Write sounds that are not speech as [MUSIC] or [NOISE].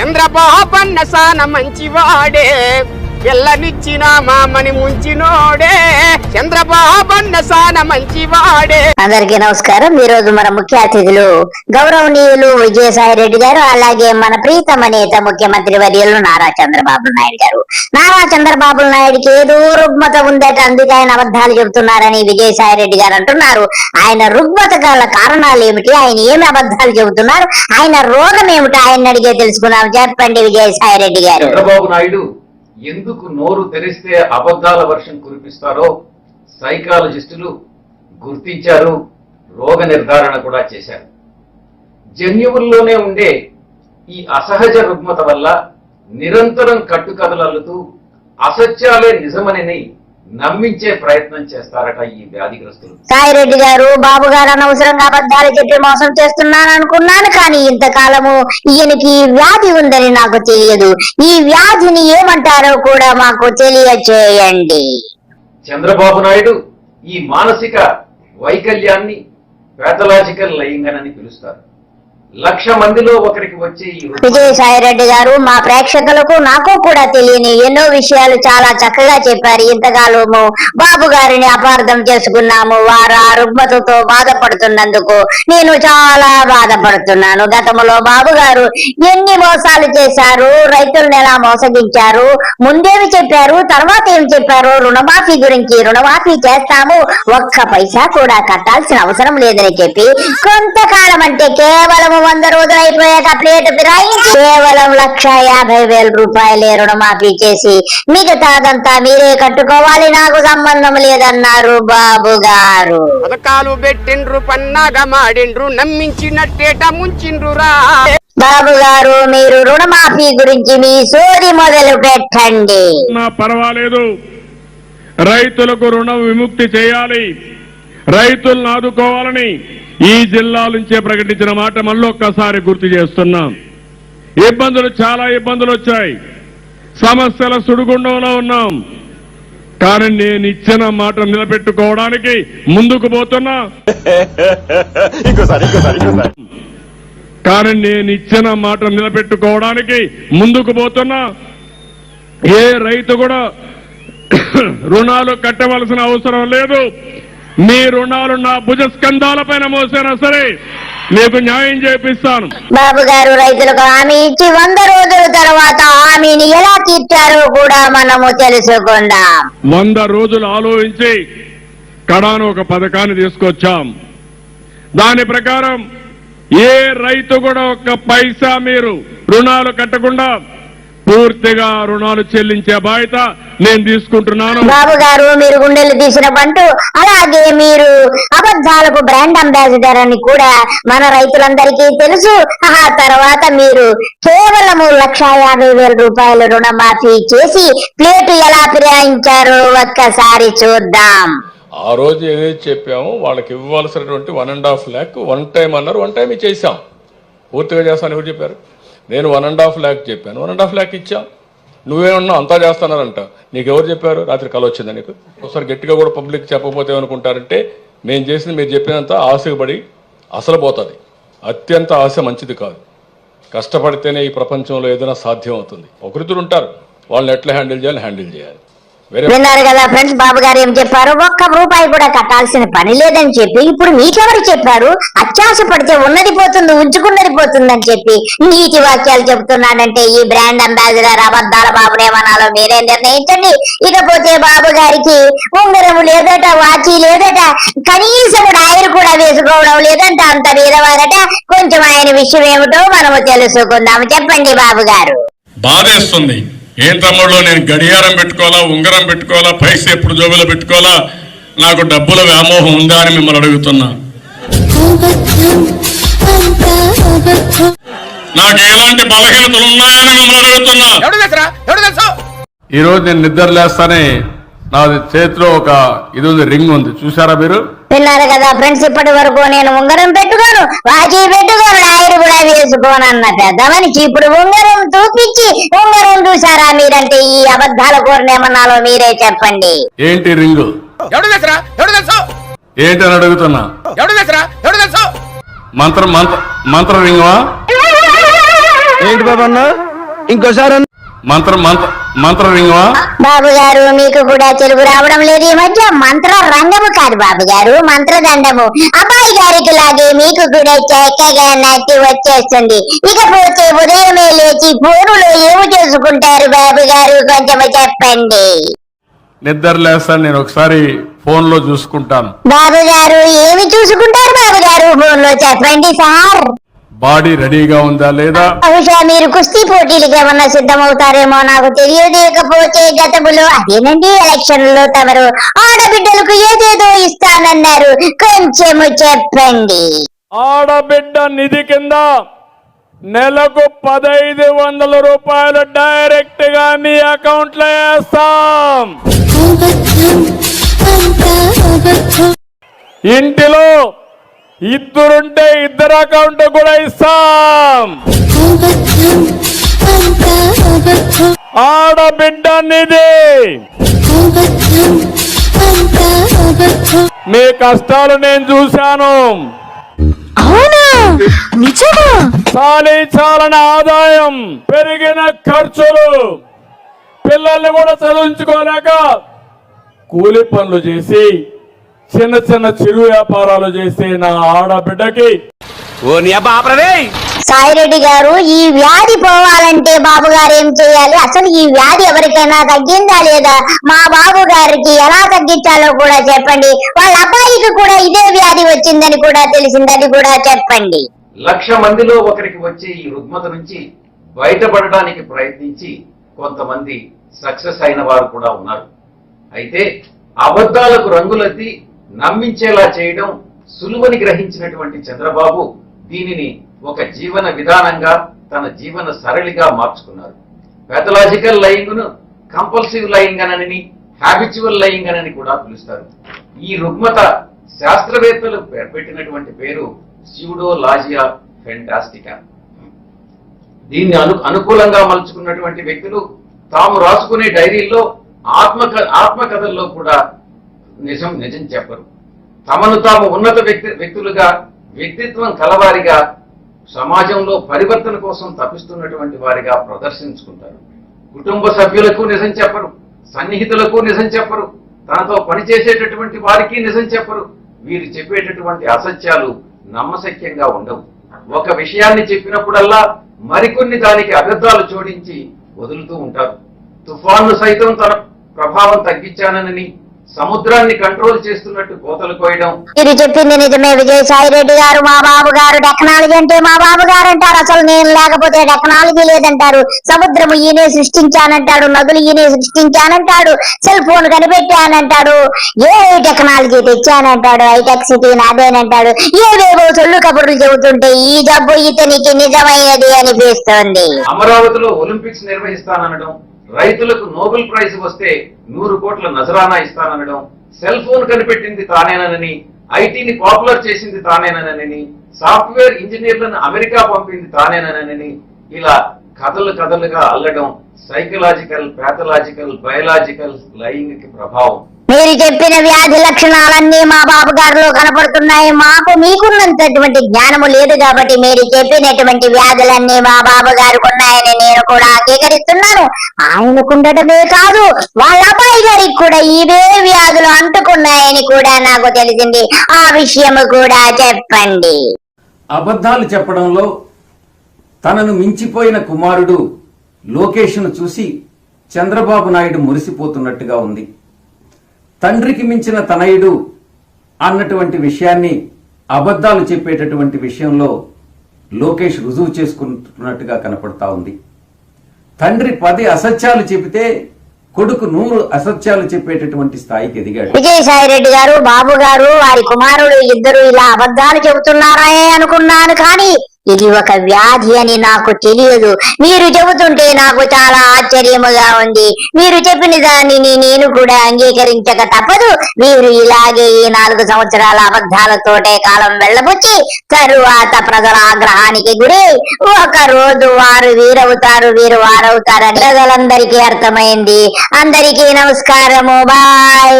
చంద్రబాబన్న సాన మంచివాడే. పిల్లనిచ్చిన మామని ముంచినోడే. చంద్రబాబన్న సాన మంచివాడే. అందరికీ నమస్కారం. ఈ రోజు మన ముఖ్య అతిథులు గౌరవనీయులు విజయసాయి రెడ్డి గారు అలాగే మన ప్రీతమ నేత ముఖ్యమంత్రి వర్యులు నారా చంద్రబాబు నాయుడు గారు. నారా చంద్రబాబు నాయుడుకి ఏదో రుగ్మత ఉందట అందుకే ఆయన అబద్ధాలు చెబుతున్నారని విజయసాయి రెడ్డి గారు అంటున్నారు. ఆయన రుగ్మత గల కారణాలు ఏమిటి? ఆయన ఏమి అబద్ధాలు చెబుతున్నారు? ఆయన రోగం ఏమిటి? ఆయన అడిగే తెలుసుకుందాం. చెప్పండి విజయసాయి రెడ్డి గారు. చంద్రబాబు నాయుడు ఎందుకు నోరు తెరిస్తే అబద్ధాల వర్షం కురిపిస్తారో సైకాలజిస్టులు గుర్తించారు రోగ నిర్ధారణ కూడా చేశారు. జన్యువుల్లోనే ఉండే ఈ అసహజ రుగ్మత వల్ల నిరంతరం కట్టుకథలల్లుతూ అసత్యాలే నిజమనని నమ్మించే ప్రయత్నం చేస్తారట ఈ వ్యాధిగ్రస్తులు. సాయిరెడ్డి గారు బాబు గారు అనవసరంగా అబద్ధాలు చెప్పి మోసం చేస్తున్నాను అనుకున్నాను కానీ ఇంతకాలము ఈయనకి వ్యాధి ఉందని నాకు తెలియదు. ఈ వ్యాధిని ఏమంటారో కూడా మాకు తెలియచేయండి. చంద్రబాబు నాయుడు ఈ మానసిక వైకల్యాన్ని పాథలాజికల్ లయింగన్ అని పిలుస్తారు. లక్ష మందిలో ఒకరికి వచ్చే ఈ గారు మా ప్రేక్షకులకు నాకు కూడా తెలియని ఎన్నో విషయాలు చాలా చక్కగా చెప్పారు. ఇంతకాలము బాబు గారిని అపార్థం చేసుకున్నాము. వారు ఆ రుగ్మతతో బాధపడుతున్నందుకు నేను చాలా బాధపడుతున్నాను. గతంలో బాబు గారు ఎన్ని మోసాలు చేశారు రైతులను ఎలా మోసగించారు ముందేమి చెప్పారు తర్వాత ఏం చెప్పారు? రుణమాఫీ గురించి రుణమాఫీ చేస్తాము. ఒక్క పైసా కూడా కట్టాల్సిన అవసరం లేదని చెప్పి కొంతకాలం అంటే కేవలము వంద రోజులు అయిపోయాక ప్లేట్ ఫిరాయించి కేవలం లక్ష యాభై వేల రూపాయలే రుణమాఫీ చేసి మిగతాదంతా మీరే కట్టుకోవాలి. నాకు సంబంధం లేదన్నారు బాబు గారు. పథకాలు పెట్టిండ్రు పన్నాగా మాడిండ్రు నమ్మించినట్టేట ముంచిండ్రు రా బాబు గారు మీరు రుణమాఫీ గురించి మీ సోది మొదలు పెట్టండి. పర్వాలేదు. రైతులకు రుణ విముక్తి చేయాలి. రైతులను ఆదుకోవాలని ఈ జిల్లా నుంచే ప్రకటించిన మాట మళ్ళొక్కసారి గుర్తు చేస్తున్నాం. ఇబ్బందులు చాలా ఇబ్బందులు వచ్చాయి. సమస్యల సుడిగుండంలో ఉన్నాం. కానీ నేను ఇచ్చిన మాట నిలబెట్టుకోవడానికి ముందుకు పోతున్నా. [LAUGHS] కానీ నేను ఇచ్చిన మాట నిలబెట్టుకోవడానికి ముందుకు పోతున్నా. ఏ రైతు కూడా [COUGHS] రుణాలు కట్టవలసిన అవసరం లేదు. మీ రుణాలు నా భుజ స్కంధాలపైన మోసినా సరే మీకు న్యాయం చేపిస్తాను. బాబు గారు రైతులకు హామీ ఇచ్చి వంద రోజుల తర్వాత హామీని ఎలా తీర్చారో కూడా మనము తెలుసుకుందాం. వంద రోజులు ఆలోచించి కడాను ఒక పథకాన్ని తీసుకొచ్చాం. దాని ప్రకారం ఏ రైతు కూడా ఒక్క పైసా మీరు రుణాలు కట్టకుండా పూర్తిగా రుణాలు చెల్లించే బాధ్యత నేను తీసుకుంటున్నాను. బాబు గారు మీరు గుండెలు తీసిన బంటు అలాగే మీరు అబద్ధాలకు బ్రాండ్ అంబాసిడర్ అని కూడా మన రైతులందరికీ తెలుసు. ఆ తర్వాత మీరు కేవలము లక్ష యాభై వేల రూపాయల రుణమాఫీ చేసి ప్లేటు ఎలా ఫిరాయించారో ఒక్కసారి చూద్దాం. ఆ రోజు ఏదైతే చెప్పామో వాళ్ళకి ఇవ్వాల్సినటువంటి one and half lakh one time అన్నారు వన్ టైం ఇచ్చేసాం. పూర్తిగా చేస్తాను ఎవరు చెప్పారు? నేను వన్ అండ్ హాఫ్ ల్యాక్ చెప్పాను. వన్ అండ్ హాఫ్ ల్యాక్ ఇచ్చాం. నువ్వేమన్నా అంతా చేస్తున్నారంట. నీకు ఎవరు చెప్పారు? రాత్రి కల వచ్చిందా నీకు. ఒకసారి గట్టిగా కూడా పబ్లిక్ చెప్పకపోతే ఏమనుకుంటారంటే మేము చేసింది మీరు చెప్పినంత ఆశపడి అసలు పోతుంది. అత్యంత ఆశ మంచిది కాదు. కష్టపడితేనే ఈ ప్రపంచంలో ఏదైనా సాధ్యం అవుతుంది ఒకరిద్దరు ఉంటారు. వాళ్ళని ఎట్లా హ్యాండిల్ చేయాలి? హ్యాండిల్ చేయాలి. విన్నారు కదా ఫ్రెండ్స్ బాబు గారు ఏం చెప్పారు? ఒక్క రూపాయి కూడా కట్టాల్సిన పని లేదని చెప్పి ఇప్పుడు మీకెవరు చెప్పారు? అత్యాశ పడితే ఉన్నది పోతుంది ఉంచుకున్నది పోతుంది అని చెప్పి నీతి వాక్యాలు చెబుతున్నాడంటే ఈ బ్రాండ్ అంబాసిడర్ అబద్ధాల బాబునేమనాలో మీరే నిర్ణయించండి. ఇకపోతే బాబు గారికి ఉంగరము లేదట వాచి లేదట కనీసం డైర్ కూడా వేసుకోవడం లేదంట అంత వీరవారట కొంచెం ఆయన విషయం ఏమిటో మనము తెలుసుకుందాం చెప్పండి బాబు గారు. బాధేస్తుంది. ఏం తమ్ముళ్ళు నేను గడియారం పెట్టుకోవాలా ఉంగరం పెట్టుకోవాలా పైసా ఎప్పుడు జోబులో పెట్టుకోవాలా? నాకు డబ్బుల వ్యామోహం ఉందా అని మిమ్మల్ని అడుగుతున్నా. నాకు ఎలాంటి బలహీనతలు ఉన్నాయని మిమ్మల్ని అడుగుతున్నా. ఎవడు తెలుసురా? ఎవడు తెలుసు? ఈ రోజు నేను నిద్ర లేస్తానే నాది చేతిలో ఒక ఇది ఉంది రింగ్ ఉంది. చూసారా మీరు? విన్నారు కదా ఫ్రెండ్స్ ఇప్పటి వరకు నేను ఉంగరం పెట్టుకోను. వాచి పెట్టుకోను డైరీ కూడా వేసుకోను అన్న పెద్ద మనిషి ఇప్పుడు ఉంగరం చూపించి ఉంగరం చూసారా మీరంటే ఈ అబద్ధాల కోరినేమన్నాలో మీరే చెప్పండి. ఏంటి రింగు? అని అడుగుతున్నా? మంత్రం మంత్ర మంత్ర రింగవా ఏంటి బాబా అన్న? ఇంకోసారి మంత్ర బాబు గారు మీకు కూడా తెలుగు రావడం లేదు. ఈ మధ్య మంత్ర రంగము కాదు బాబు గారు మంత్రదండము. అబ్బాయి గారికి లాగే మీకు కూడా చక్కగా నచ్చి వచ్చేస్తుంది. ఇకపోతే ఉదయమే లేచి ఫోనులో ఏమి చూసుకుంటారు బాబు గారు కొంచెం చెప్పండి. నిద్ర లేస్తాను నేను ఒకసారి ఫోన్లో చూసుకుంటాను. బాబు గారు ఏమి చూసుకుంటారు బాబు గారు ఫోన్లో చెప్పండి సార్. బాడీ రెడీగా ఉందా లేదా? బహుశా మీరు కుస్తీ పోటీలకు ఏమన్నా సిద్ధమవుతారేమో నాకు తెలియదు ఇకపోతే గతములో అదేనండి ఎలక్షన్లో తమరు ఆడబిడ్డలకు ఏదేదో ఇస్తానన్నారు. కొంచెము చెప్పండి. ఆడబిడ్డ నిధి కింద నెలకు పదైదు వందల రూపాయలు డైరెక్ట్గా మీ అకౌంట్లో వేస్తాం ఇంటిలో ఇద్దరుంటే ఇద్దరు అకౌంట్ కూడా ఇస్తాం. ఆడబిడ్డ నిధి మీ కష్టాలు నేను చూశాను. అవునా? నిజమా? చాలీ చాలని ఆదాయం పెరిగిన ఖర్చులు పిల్లల్ని కూడా చదివించుకోలేక కూలి పనులు చేసి చిన్న చిన్న చిరు వ్యాపారాలు చేసే నా ఆడబిడ్డకి. సాయిరెడ్డి గారు ఈ వ్యాధి పోవాలంటే బాబు గారు ఏం చేయాలి? అసలు ఈ వ్యాధి ఎవరికైనా తగ్గిందా లేదా? మా బాబు గారికి ఎలా తగ్గించాలో కూడా చెప్పండి. వాళ్ళ అబ్బాయికి కూడా ఇదే వ్యాధి వచ్చిందని కూడా తెలిసిందని కూడా చెప్పండి. లక్ష మందిలో ఒకరికి వచ్చే ఈ రుగ్మత నుంచి బయటపడడానికి ప్రయత్నించి కొంతమంది సక్సెస్ అయిన వారు కూడా ఉన్నారు. అయితే అబద్ధాలకు రంగులెత్తి నమ్మించేలా చేయడం సులువని గ్రహించినటువంటి చంద్రబాబు దీనిని ఒక జీవన విధానంగా తన జీవన సరళిగా మార్చుకున్నారు. పెథలాజికల్ లయింగ్ను కంపల్సివ్ లయింగ్ అనని హ్యాబిచువల్ లయింగ్ అనని కూడా పిలుస్తారు. ఈ రుగ్మత శాస్త్రవేత్తలు పెట్టినటువంటి పేరు లాజియా ఫెంటాస్టికా దీన్ని అను అనుకూలంగా మలుచుకున్నటువంటి వ్యక్తులు తాము రాసుకునే డైరీల్లో ఆత్మ ఆత్మకథల్లో కూడా నిజం నిజం చెప్పరు. తమను తాము ఉన్నత వ్యక్తి వ్యక్తులుగా వ్యక్తిత్వం కలవారిగా సమాజంలో పరివర్తన కోసం తప్పిస్తున్నటువంటి వారిగా ప్రదర్శించుకుంటారు. కుటుంబ సభ్యులకు నిజం చెప్పరు సన్నిహితులకు నిజం చెప్పరు తనతో పనిచేసేటటువంటి వారికి నిజం చెప్పరు. వీరు చెప్పేటటువంటి అసత్యాలు నమ్మశక్యంగా ఉండవు. ఒక విషయాన్ని చెప్పినప్పుడల్లా మరికొన్ని దానికి అబద్ధాలు జోడించి వదులుతూ ఉంటారు. తుఫాను సైతం తన ప్రభావం తగ్గించానని సముద్రాన్ని కంట్రోల్ చేస్తున్నట్టు కోతలు కోయడం. మీరు చెప్పింది నిజమే విజయసాయి రెడ్డి గారు మా బాబు గారు. టెక్నాలజీ అంటే మా బాబు గారు అంటారు. అసలు నేను లేకపోతే టెక్నాలజీ లేదంటారు. సముద్రము ఈయనే సృష్టించానంటాడు నదులు ఈయనే సృష్టించానంటాడు సెల్ ఫోన్ కనిపెట్టానంటాడు ఏ టెక్నాలజీ తెచ్చానంటాడు హైటెక్ సిటీ నాదేనంటాడు ఏవేవో సొల్లు కబుర్లు చెబుతుంటే ఈ జబ్బు ఇతనికి నిజమైనది అనిపిస్తోంది. అమరావతిలో ఒలింపిక్స్ నిర్వహిస్తాననడం రైతులకు నోబెల్ ప్రైజ్ వస్తే నూరు కోట్ల నజరానా ఇస్తాననడం సెల్ ఫోన్ కనిపెట్టింది తానేనని ఐటీని పాపులర్ చేసింది తానేనని సాఫ్ట్వేర్ ఇంజనీర్లను అమెరికా పంపింది తానేనని ఇలా కథలు కథలుగా అల్లడం సైకలాజికల్ ప్యాథలాజికల్ బయలాజికల్ లైంగిక ప్రభావం. మీరు చెప్పిన వ్యాధి లక్షణాలన్నీ మా బాబు గారిలో కనపడుతున్నాయి. మాకు మీకున్నంతటువంటి జ్ఞానము లేదు కాబట్టి మీరు చెప్పినటువంటి వ్యాధులన్నీ మా బాబు గారికి ఉన్నాయని నేను కూడా అంగీకరిస్తున్నాను. ఆయనకుండటమే కాదు వాళ్ళ అబ్బాయి గారికి కూడా ఇవే వ్యాధులు అంటుకున్నాయని కూడా నాకు తెలిసింది. ఆ విషయము కూడా చెప్పండి. అబద్ధాలు చెప్పడంలో తనను మించిపోయిన కుమారుడు లోకేష్ను చూసి చంద్రబాబు నాయుడు మురిసిపోతున్నట్టుగా ఉంది. తండ్రికి మించిన తనయుడు అన్నటువంటి విషయాన్ని అబద్ధాలు చెప్పేటటువంటి విషయంలో లోకేష్ రుజువు చేసుకుంటున్నట్టుగా కనపడతా ఉంది. తండ్రి పది అసత్యాలు చెబితే కొడుకు నూరు అసత్యాలు చెప్పేటటువంటి స్థాయికి ఎదిగాడు. విజయసాయి రెడ్డి గారు బాబు గారు వారి కుమారుడు ఇద్దరు ఇలా అబద్ధాలు చెబుతున్నారే అనుకున్నాను కానీ ఇది ఒక వ్యాధి అని నాకు తెలియదు. మీరు చెబుతుంటే నాకు చాలా ఆశ్చర్యముగా ఉంది. మీరు చెప్పిన దానిని నేను కూడా అంగీకరించక తప్పదు. మీరు ఇలాగే ఈ నాలుగు సంవత్సరాల అబద్ధాలతోటే కాలం వెళ్ళబుచ్చి తరువాత ప్రజల ఆగ్రహానికి గురి ఒక రోజు వారు వీరవుతారు వీరు వారవుతారు ప్రజలందరికీ అర్థమైంది. అందరికీ నమస్కారము. బాయ్.